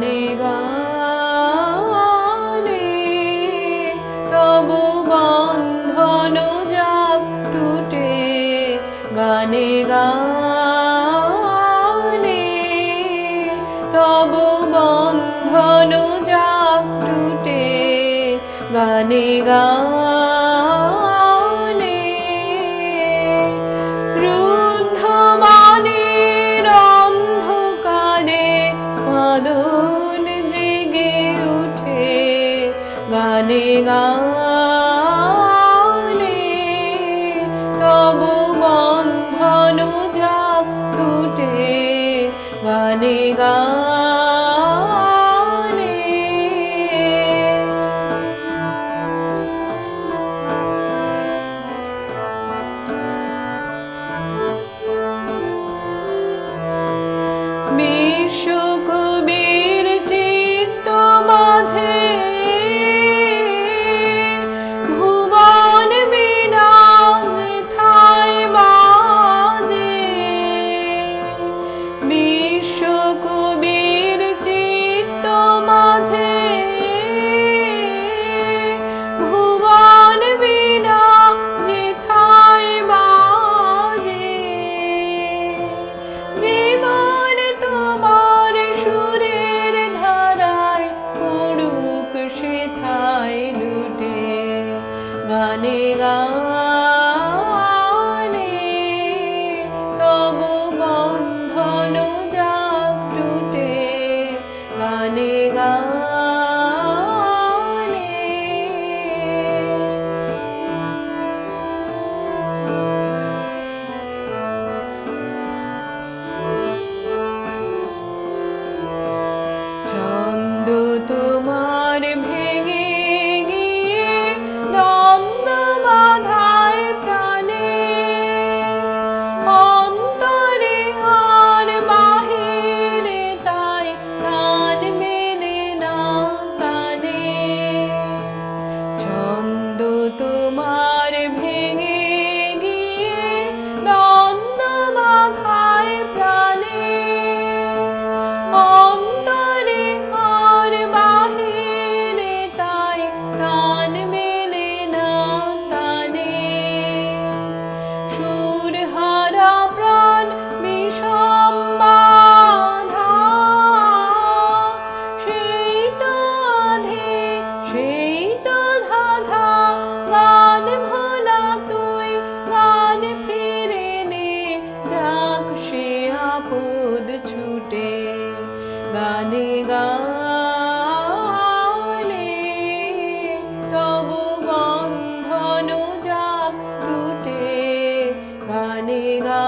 গানে গানে তব বন্ধন যাক টুটে গানে বন্ধন যাক টুটে গানে গানে তব যা টুটে গানে গান গানে গা গানে গালে তব বন্ধন যাক টুটে গানে গা